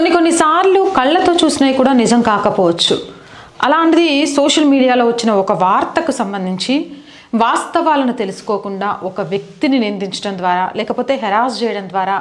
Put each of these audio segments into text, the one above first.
కొన్ని కొన్నిసార్లు కళ్ళతో చూసినవి కూడా నిజం కాకపోవచ్చు. అలాంటిది సోషల్ మీడియాలో వచ్చిన ఒక వార్తకు సంబంధించి వాస్తవాలను తెలుసుకోకుండా ఒక వ్యక్తిని నిందించడం ద్వారా లేకపోతే హెరాస్ చేయడం ద్వారా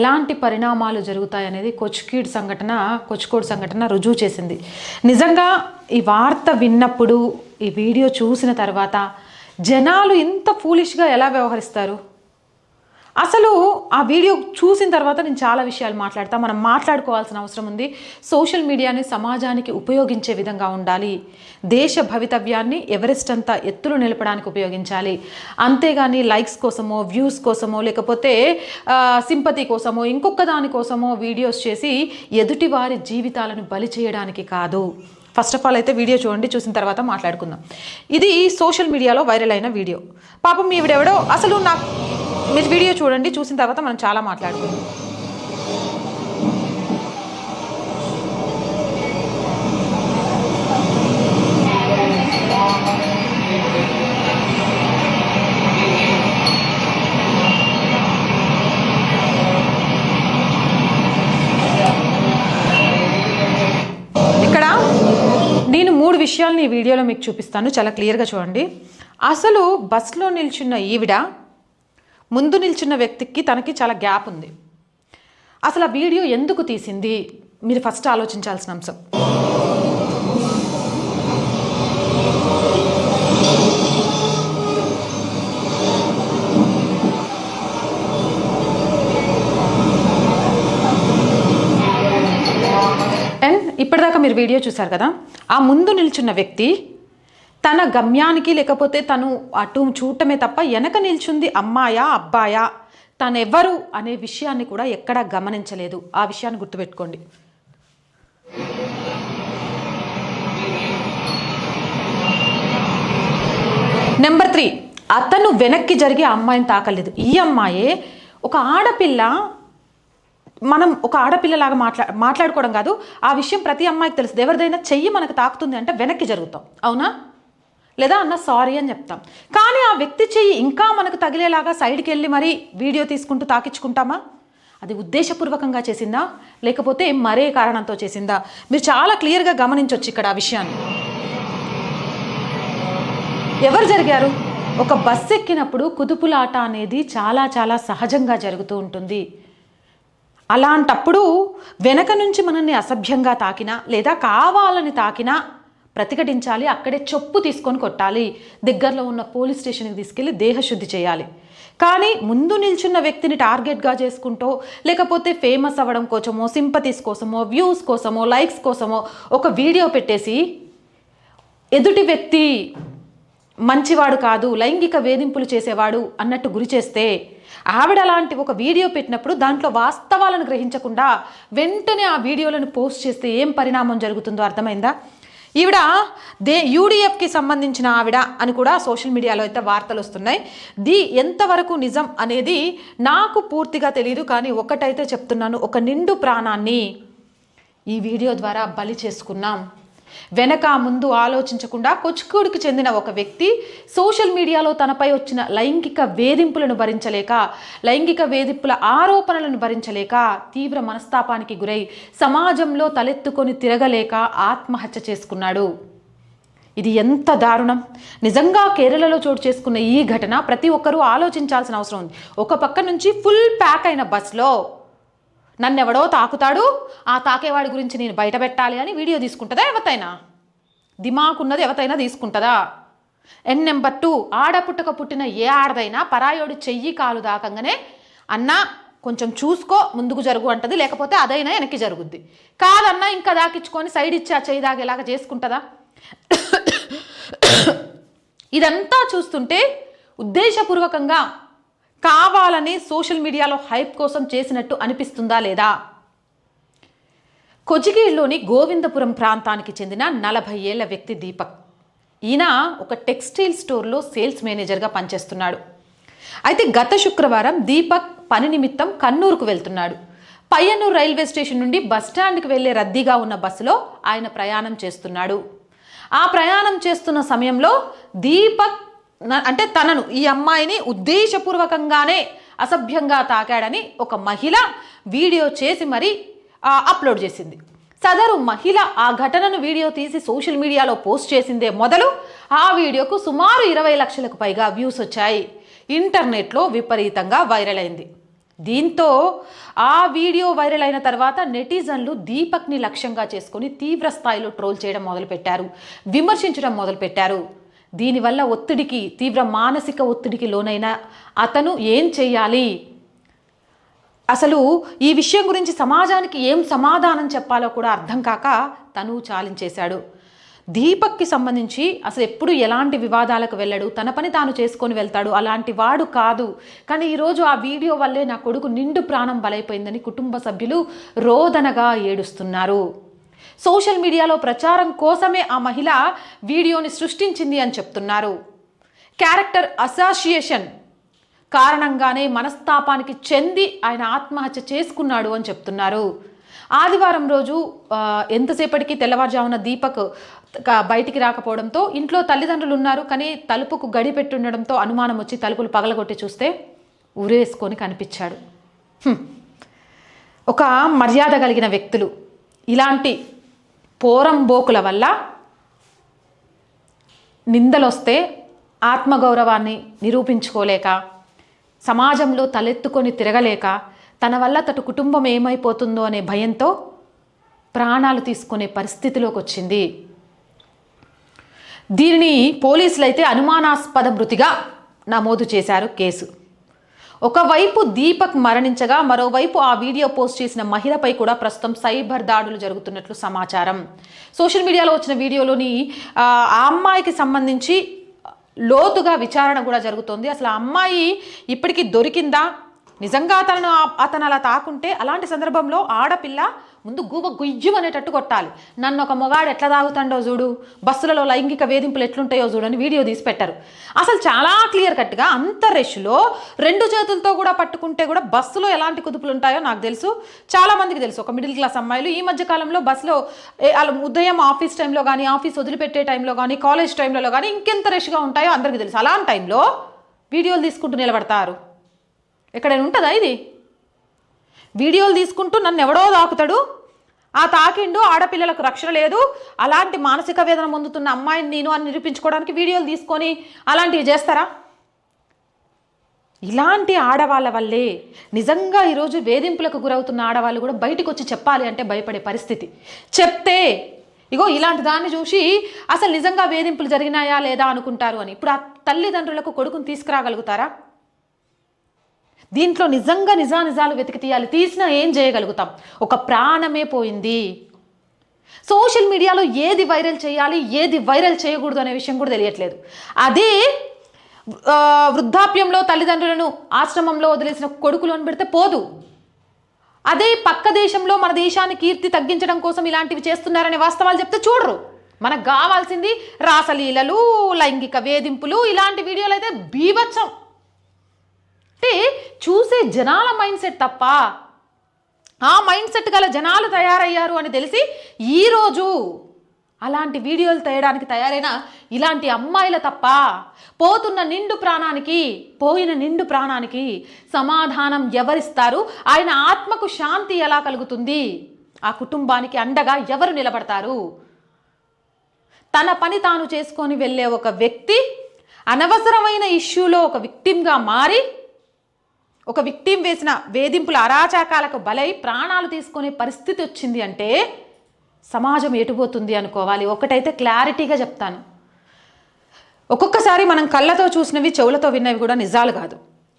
ఎలాంటి పరిణామాలు జరుగుతాయనేది కొచ్కీడ్ సంఘటన కొచ్చుకోడ్ సంఘటన రుజువు చేసింది. నిజంగా ఈ వార్త విన్నప్పుడు ఈ వీడియో చూసిన తర్వాత జనాలు ఇంత ఫూలిష్గా ఎలా వ్యవహరిస్తారు? అసలు ఆ వీడియో చూసిన తర్వాత నేను చాలా విషయాలు మాట్లాడతా మనం మాట్లాడుకోవాల్సిన అవసరం ఉంది. సోషల్ మీడియాని సమాజానికి ఉపయోగించే విధంగా ఉండాలి. దేశ భవితవ్యాన్ని ఎవరెస్ట్ అంతా ఎత్తులు నిలపడానికి ఉపయోగించాలి. అంతేగాని లైక్స్ కోసమో వ్యూస్ కోసమో లేకపోతే సింపతి కోసమో ఇంకొక దాని కోసమో వీడియోస్ చేసి ఎదుటి వారి జీవితాలను బలి చేయడానికి కాదు. ఫస్ట్ ఆఫ్ ఆల్ అయితే వీడియో చూడండి చూసిన తర్వాత మాట్లాడుకుందాం. ఇది సోషల్ మీడియాలో వైరల్ అయిన వీడియో. పాపం ఈవిడెవడో అసలు నాకు మీరు వీడియో చూడండి చూసిన తర్వాత మనం చాలా మాట్లాడుకుందాం. ఇక్కడ నేను మూడు విషయాలను ఈ వీడియోలో మీకు చూపిస్తాను. చాలా క్లియర్గా చూడండి. అసలు బస్సులో నిల్చున్న ఈవిడ ముందు నిల్చున్న వ్యక్తికి తనకి చాలా గ్యాప్ ఉంది. అసలు ఆ వీడియో ఎందుకు తీసింది? మీరు ఫస్ట్ ఆలోచించాల్సిన అంశం. అండ్ ఇప్పటిదాకా మీరు వీడియో చూశారు కదా? ఆ ముందు నిల్చున్న వ్యక్తి తన గమ్యానికి లేకపోతే తను అటు చూడటమే తప్ప వెనక నిల్చుంది అమ్మాయా అబ్బాయా? తనెవ్వరు అనే విషయాన్ని కూడా ఎక్కడా గమనించలేదు. ఆ విషయాన్ని గుర్తుపెట్టుకోండి. Number three. అతను వెనక్కి జరిగి ఆ అమ్మాయిని తాకలేదు. ఈ అమ్మాయే ఒక ఆడపిల్ల మనం ఒక ఆడపిల్లలాగా మాట్లా మాట్లాడుకోవడం కాదు ఆ విషయం ప్రతి అమ్మాయికి తెలుస్తుంది ఎవరిదైనా చెయ్యి మనకు తాకుతుంది అంటే వెనక్కి జరుగుతాం. అవునా? లేదా అన్న సారీ అని చెప్తాం. కానీ ఆ వ్యక్తి చెయ్యి ఇంకా మనకు తగిలేలాగా సైడ్కి వెళ్ళి మరీ వీడియో తీసుకుంటూ తాకించుకుంటామా అది ఉద్దేశపూర్వకంగా చేసిందా? లేకపోతే మరే కారణంతో చేసిందా? మీరు చాలా క్లియర్గా గమనించవచ్చు ఇక్కడ ఆ విషయాన్ని. ఎవరు జరిగారు? ఒక బస్సు ఎక్కినప్పుడు కుదుపులాట అనేది చాలా చాలా సహజంగా జరుగుతూ ఉంటుంది. అలాంటప్పుడు వెనక నుంచి మనల్ని అసభ్యంగా తాకినా లేదా కావాలని తాకినా ప్రతిఘటించాలి అక్కడే చెప్పు తీసుకొని కొట్టాలి దగ్గరలో ఉన్న పోలీస్ స్టేషన్కి తీసుకెళ్ళి దేహశుద్ధి చేయాలి. కానీ ముందు నిల్చున్న వ్యక్తిని టార్గెట్గా చేసుకుంటూ లేకపోతే ఫేమస్ అవ్వడం కోసమో సింపతీస్ కోసమో వ్యూస్ కోసమో లైక్స్ కోసమో ఒక వీడియో పెట్టేసి ఎదుటి వ్యక్తి మంచివాడు కాదు లైంగిక వేధింపులు చేసేవాడు అన్నట్టు గురి చేస్తే ఆవిడ అలాంటి ఒక వీడియో పెట్టినప్పుడు దాంట్లో వాస్తవాలను గ్రహించకుండా వెంటనే ఆ వీడియోలను పోస్ట్ చేస్తే ఏం పరిణామం జరుగుతుందో అర్థమైందా? ఈవిడ దే యూడిఎఫ్కి సంబంధించిన ఆవిడ అని కూడా సోషల్ మీడియాలో అయితే వార్తలు వస్తున్నాయి. ది ఎంతవరకు నిజం అనేది నాకు పూర్తిగా తెలియదు కానీ ఒకటైతే చెప్తున్నాను. ఒక నిండు ప్రాణాన్ని ఈ వీడియో ద్వారా బలి చేసుకున్నాం. వెనక ముందు ఆలోచించకుండా కొచ్చుకూడుకు చెందిన ఒక వ్యక్తి సోషల్ మీడియాలో తనపై వచ్చిన లైంగిక వేధింపులను భరించలేక లైంగిక వేధింపుల ఆరోపణలను భరించలేక తీవ్ర మనస్తాపానికి గురై సమాజంలో తలెత్తుకొని తిరగలేక ఆత్మహత్య చేసుకున్నాడు. ఇది ఎంత దారుణం! నిజంగా కేరళలో చోటు చేసుకున్న ఈ ఘటన ప్రతి ఒక్కరూ ఆలోచించాల్సిన అవసరం ఉంది. ఒక పక్క నుంచి ఫుల్ ప్యాక్ అయిన బస్లో నన్నెవడో తాకుతాడు ఆ తాకేవాడి గురించి నేను బయట పెట్టాలి అని వీడియో తీసుకుంటుందా ఎవతైనా దిమాకున్నది ఎవతైనా తీసుకుంటుందా? ఎన్ నెంబర్ టూ ఆడపుట్టక పుట్టిన ఏ ఆడదైనా పరాయోడు చెయ్యి కాలు దాకంగానే అన్న కొంచెం చూసుకో ముందుకు జరుగు అంటది లేకపోతే అదైనా వెనక్కి జరుగుద్ది. కాదన్నా ఇంకా దాకిచ్చుకొని సైడ్ ఇచ్చి ఆ చెయ్యి దాగేలాగా చేసుకుంటుందా? ఇదంతా చూస్తుంటే ఉద్దేశపూర్వకంగా కావాలని సోషల్ మీడియాలో హైప్ కోసం చేసినట్టు అనిపిస్తుందా లేదా? కొజిగీడ్లోని గోవిందపురం ప్రాంతానికి చెందిన నలభై ఏళ్ళ వ్యక్తి దీపక్. ఈయన ఒక టెక్స్టైల్ స్టోర్లో సేల్స్ మేనేజర్గా పనిచేస్తున్నాడు. అయితే గత శుక్రవారం దీపక్ పని నిమిత్తం కన్నూరుకు వెళ్తున్నాడు. పయ్యన్నూరు రైల్వే స్టేషన్ నుండి బస్టాండ్కి వెళ్ళే రద్దీగా ఉన్న బస్సులో ఆయన ప్రయాణం చేస్తున్నాడు. ఆ ప్రయాణం చేస్తున్న సమయంలో దీపక్ అంటే తనను ఈ అమ్మాయిని ఉద్దేశపూర్వకంగానే అసభ్యంగా తాకాడని ఒక మహిళ వీడియో చేసి మరి అప్లోడ్ చేసింది. సదరు మహిళ ఆ ఘటనను వీడియో తీసి సోషల్ మీడియాలో పోస్ట్ చేసిందే మొదలు ఆ వీడియోకు సుమారు ఇరవై లక్షలకు పైగా వ్యూస్ వచ్చాయి. ఇంటర్నెట్లో విపరీతంగా వైరల్ అయింది. దీంతో ఆ వీడియో వైరల్ అయిన తర్వాత నెటిజన్లు దీపక్ని లక్ష్యంగా చేసుకొని తీవ్ర స్థాయిలో ట్రోల్ చేయడం మొదలుపెట్టారు. విమర్శించడం మొదలుపెట్టారు. దీనివల్ల ఒత్తిడికి తీవ్ర మానసిక ఒత్తిడికి లోనైన అతను ఏం చేయాలి అసలు ఈ విషయం గురించి సమాజానికి ఏం సమాధానం చెప్పాలో కూడా అర్థం కాక తను చాలించేశాడు. దీపక్కి సంబంధించి అసలు ఎప్పుడు ఎలాంటి వివాదాలకు వెళ్ళడు. తన పని తాను చేసుకొని వెళ్తాడు. అలాంటి వాడు కాదు. కానీ ఈరోజు ఆ వీడియో వల్లే నా కొడుకు నిండు ప్రాణం బలైపోయిందని కుటుంబ సభ్యులు రోదనగా ఏడుస్తున్నారు. సోషల్ మీడియాలో ప్రచారం కోసమే ఆ మహిళ వీడియోని సృష్టించింది అని చెప్తున్నారు. క్యారెక్టర్ అసోసియేషన్ కారణంగానే మనస్తాపానికి చెంది ఆయన ఆత్మహత్య చేసుకున్నాడు అని చెప్తున్నారు. ఆదివారం రోజు ఎంతసేపటికి తెల్లవారుజామున దీపక్ బయటికి రాకపోవడంతో ఇంట్లో తల్లిదండ్రులు ఉన్నారు. కానీ తలుపుకు గడి పెట్టుండడంతో అనుమానం వచ్చి తలుపులు పగలగొట్టి చూస్తే ఉరేసుకొని కనిపించాడు. ఒక మర్యాద కలిగిన వ్యక్తులు. ఇలాంటి పోరంబోకుల వల్ల నిందలొస్తే ఆత్మగౌరవాన్ని నిరూపించుకోలేక సమాజంలో తలెత్తుకొని తిరగలేక తన వల్ల తటు కుటుంబం ఏమైపోతుందో అనే భయంతో ప్రాణాలు తీసుకునే పరిస్థితిలోకి వచ్చింది దీనిని పోలీసులైతే అనుమానాస్పద మృతిగా నమోదు చేశారు కేసు. ఒకవైపు దీపక్ మరణించగా మరోవైపు ఆ వీడియో పోస్ట్ చేసిన మహిళపై కూడా ప్రస్తుతం సైబర్ దాడులు జరుగుతున్నట్లు సమాచారం. సోషల్ మీడియాలో వచ్చిన వీడియోలోని ఆ అమ్మాయికి సంబంధించి లోతుగా విచారణ కూడా జరుగుతోంది. అసలు ఆ అమ్మాయి ఇప్పటికీ దొరికిందా? నిజంగా అతను అతను అలా తాకుంటే అలాంటి సందర్భంలో ఆడపిల్ల ముందు గూబ గుయ్యం అనేటట్టు కొట్టాలి. నన్ను ఒక మొగాడు ఎట్లా తాగుతాడో చూడు. బస్సులలో లైంగిక వేధింపులు ఎట్లుంటాయో చూడని వీడియో తీసి పెట్టారు. అసలు చాలా క్లియర్ కట్గా అంత రష్లో రెండు చేతులతో కూడా పట్టుకుంటే కూడా బస్సులో ఎలాంటి కుదుపులు ఉంటాయో నాకు తెలుసు. చాలామందికి తెలుసు. ఒక మిడిల్ క్లాస్ అమ్మాయిలు ఈ మధ్య కాలంలో బస్సులో వాళ్ళ ఉదయం ఆఫీస్ టైంలో కానీ ఆఫీస్ వదిలిపెట్టే టైంలో కానీ కాలేజ్ టైంలో కానీ ఇంకెంత రష్గా ఉంటాయో అందరికీ తెలుసు. అలాంటి టైంలో వీడియోలు తీసుకుంటూ నిలబడతారు. ఎక్కడైనా ఉంటుందా ఇది? వీడియోలు తీసుకుంటూ నన్ను ఎవడో తాకుతాడు ఆ తాకిండు ఆడపిల్లలకు రక్షణ లేదు. అలాంటి మానసిక వేదన పొందుతున్న అమ్మాయిని నేను అని నిరూపించుకోవడానికి వీడియోలు తీసుకొని అలాంటివి చేస్తారా? ఇలాంటి ఆడవాళ్ళ వల్లే నిజంగా ఈరోజు వేధింపులకు గురవుతున్న ఆడవాళ్ళు కూడా బయటకు వచ్చి చెప్పాలి అంటే భయపడే పరిస్థితి. చెప్తే ఇగో ఇలాంటి దాన్ని చూసి అసలు నిజంగా వేధింపులు జరిగినాయా లేదా అనుకుంటారు అని. ఇప్పుడు ఆ తల్లిదండ్రులకు కొడుకుని తీసుకురాగలుగుతారా? దీంట్లో నిజంగా నిజా నిజాలు వెతికి తీయాలి. తీసినా ఏం చేయగలుగుతాం? ఒక ప్రాణమే పోయింది. సోషల్ మీడియాలో ఏది వైరల్ చేయాలి ఏది వైరల్ చేయకూడదు అనే విషయం కూడా తెలియట్లేదు. అదే వృద్ధాప్యంలో తల్లిదండ్రులను ఆశ్రమంలో వదిలేసిన కొడుకులు అని పెడితే పోదు. అదే పక్క దేశంలో మన దేశాన్ని కీర్తి తగ్గించడం కోసం ఇలాంటివి చేస్తున్నారనే వాస్తవాలు చెప్తే చూడరు. మనకు కావాల్సింది రాసలీలలు లైంగిక వేధింపులు ఇలాంటి వీడియోలు అయితే బీభత్సం. అంటే చూసే జనాల మైండ్ సెట్ తప్ప ఆ మైండ్ సెట్ గల జనాలు తయారయ్యారు అని తెలిసి ఈరోజు అలాంటి వీడియోలు తీయడానికి తయారైన ఇలాంటి అమ్మాయిల తప్ప పోతున్న నిండు ప్రాణానికి పోయిన నిండు ప్రాణానికి సమాధానం ఎవరిస్తారు? ఆయన ఆత్మకు శాంతి ఎలా కలుగుతుంది? ఆ కుటుంబానికి అండగా ఎవరు నిలబడతారు? తన పని తాను చేసుకొని వెళ్ళే ఒక వ్యక్తి అనవసరమైన ఇష్యూలో ఒక విక్టిమ్గా మారి ఒక విక్టీం వేసిన వేధింపుల అరాచకాలకు బలై ప్రాణాలు తీసుకునే పరిస్థితి వచ్చింది అంటే సమాజం ఎటుపోతుంది అనుకోవాలి. ఒకటైతే క్లారిటీగా చెప్తాను. ఒక్కొక్కసారి మనం కళ్ళతో చూసినవి చెవులతో విన్నవి కూడా నిజాలు కాదు.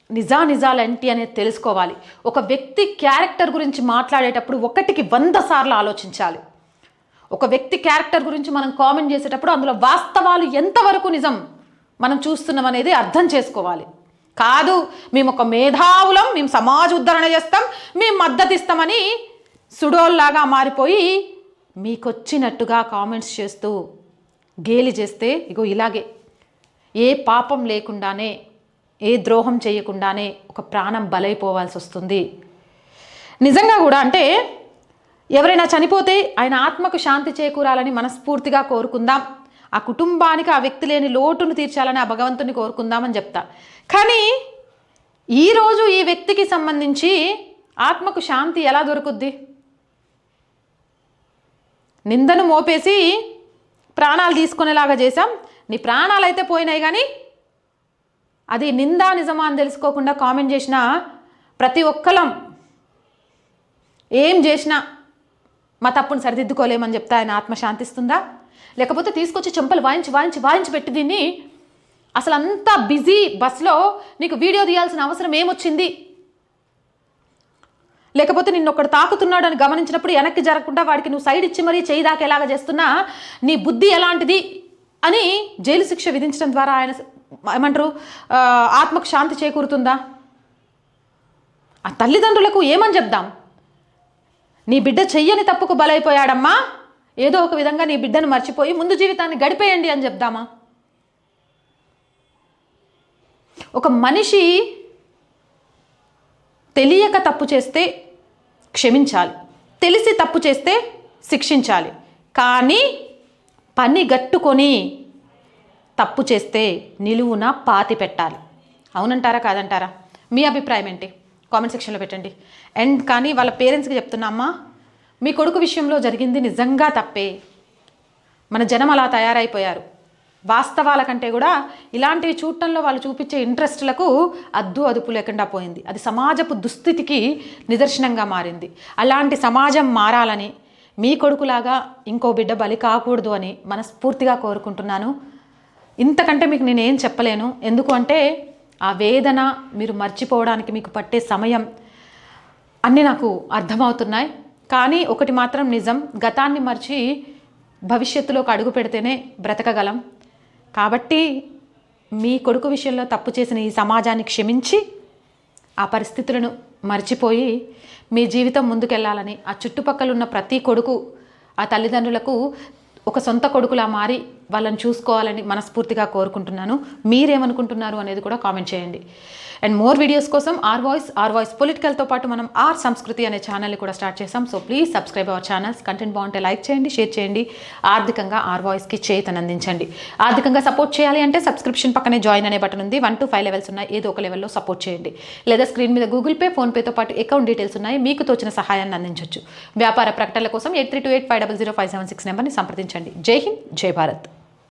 నిజా నిజాలు ఏంటి అనేది తెలుసుకోవాలి. ఒక వ్యక్తి క్యారెక్టర్ గురించి మాట్లాడేటప్పుడు ఒకటికి వంద సార్లు ఆలోచించాలి. ఒక వ్యక్తి క్యారెక్టర్ గురించి మనం కామెంట్ చేసేటప్పుడు అందులో వాస్తవాలు ఎంతవరకు నిజం మనం చూస్తున్నాం అనేది అర్థం చేసుకోవాలి. కాదు మేము ఒక మేధావులం మేము సమాజ ఉద్ధరణ చేస్తాం మేము మద్దతు ఇస్తామని సుడోల్లాగా మారిపోయి మీకొచ్చినట్టుగా కామెంట్స్ చేస్తూ గేలి చేస్తే ఇగో ఇలాగే ఏ పాపం లేకుండానే ఏ ద్రోహం చేయకుండానే ఒక ప్రాణం బలైపోవాల్సి వస్తుంది. నిజంగా కూడా అంటే ఎవరైనా చనిపోతే ఆయన ఆత్మకు శాంతి చేకూరాలని మనస్ఫూర్తిగా కోరుకుందాం. ఆ కుటుంబానికి ఆ వ్యక్తి లేని లోటును తీర్చాలని ఆ భగవంతుని కోరుకుందామని చెప్తా. కానీ ఈరోజు ఈ వ్యక్తికి సంబంధించి ఆత్మకు శాంతి ఎలా దొరుకుద్ది? నిందను మోపేసి ప్రాణాలు తీసుకునేలాగా చేశాం. నీ ప్రాణాలు అయితే పోయినాయి కానీ అది నిందా నిజమా అని తెలుసుకోకుండా కామెంట్ చేసిన ప్రతి ఒక్కలం ఏం చేసినా మా తప్పును సరిదిద్దుకోలేమని చెప్తే ఆయన ఆత్మ శాంతిస్తుందా? లేకపోతే తీసుకొచ్చి చెంపలు వాయించి వాయించి వాయించి పెట్టి దీన్ని అసలు అంతా బిజీ బస్లో నీకు వీడియో తీయాల్సిన అవసరం ఏమొచ్చింది? లేకపోతే నిన్ను ఒకడు తాకుతున్నాడు అని గమనించినప్పుడు వెనక్కి జరగకుండా వాడికి నువ్వు సైడ్ ఇచ్చి మరీ చేయి దాకేలాగా చేస్తున్నా? నీ బుద్ధి ఎలాంటిది? అని జైలు శిక్ష విధించడం ద్వారా ఆయన ఏమంటారు ఆత్మకు శాంతి చేకూరుతుందా? ఆ తల్లిదండ్రులకు ఏమని చెప్దాం? నీ బిడ్డ చెయ్యని తప్పుకు బలైపోయాడమ్మా. ఏదో ఒక విధంగా నీ బిడ్డను మర్చిపోయి ముందు జీవితాన్ని గడిపేయండి అని చెప్దామా? ఒక మనిషి తెలియక తప్పు చేస్తే క్షమించాలి. తెలిసి తప్పు చేస్తే శిక్షించాలి. కానీ పని గట్టుకొని తప్పు చేస్తే నిలువున పాతి పెట్టాలి. అవునంటారా కాదంటారా? మీ అభిప్రాయం ఏంటి? కామెంట్ సెక్షన్లో పెట్టండి. అండ్ కానీ వాళ్ళ పేరెంట్స్కి చెప్తున్నా అమ్మా మీ కొడుకు విషయంలో జరిగింది నిజంగా తప్పే. మన జనం అలా తయారైపోయారు. వాస్తవాల కంటే కూడా ఇలాంటివి చూడటంలో వాళ్ళు చూపించే ఇంట్రెస్ట్లకు అద్దు అదుపు లేకుండా పోయింది. అది సమాజపు దుస్థితికి నిదర్శనంగా మారింది. అలాంటి సమాజం మారాలని మీ కొడుకులాగా ఇంకో బిడ్డ బలి కాకూడదు అని మనస్ఫూర్తిగా కోరుకుంటున్నాను. ఇంతకంటే మీకు నేనేం చెప్పలేను. ఎందుకు అంటే ఆ వేదన మీరు మర్చిపోవడానికి మీకు పట్టే సమయం అన్నీ నాకు అర్థమవుతున్నాయి. కానీ ఒకటి మాత్రం నిజం గతాన్ని మర్చి భవిష్యత్తులోకి అడుగు పెడితేనే బ్రతకగలం. కాబట్టి మీ కొడుకు విషయంలో తప్పు చేసిన ఈ సమాజాన్ని క్షమించి ఆ పరిస్థితులను మర్చిపోయి మీ జీవితం ముందుకెళ్ళాలని ఆ చుట్టుపక్కల ఉన్న ప్రతి కొడుకు ఆ తల్లిదండ్రులకు ఒక సొంత కొడుకులా మారి వాళ్ళని చూసుకోవాలని మనస్ఫూర్తిగా కోరుకుంటున్నాను. మీరేమనుకుంటున్నారు అనేది కూడా కామెంట్ చేయండి. అండ్ మోర్ వీడియోస్ కోసం ఆర్ వాయిస్ ఆర్ వాయిస్ పొలిటికల్తో పాటు మనం ఆర్ సంస్కృతి అనే ఛానల్ని కూడా స్టార్ట్ చేసాం so please subscribe our channels content బాగుంటే లైక్ చేయండి షేర్ చేయండి. ఆర్థికంగా ఆర్ వాయిస్కి చేతనందించండి ఆర్థికంగా సపోర్ట్ చేయాలి అంటే సబ్స్క్రిప్షన్ పక్కనే జాయిన్ అనే బటన్ ఉంది. వన్ టు ఫైవ్ లెవెల్స్ ఉన్నాయి. ఏదో ఒక లెవెల్లో సపోర్ట్ చేయండి. లేదా స్క్రీన్ మీద గూగుల్ పే ఫోన్పేతో పాటు అకౌంట్ డీటెయిల్స్ ఉన్నాయి. మీకు తోచిన సహాయాన్ని అందించవచ్చు వ్యాపార ప్రకటనల కోసం eight three two eight five double zero five seven six నెంబర్ని సంప్రదించండి. జై హింద్ జై భారత్.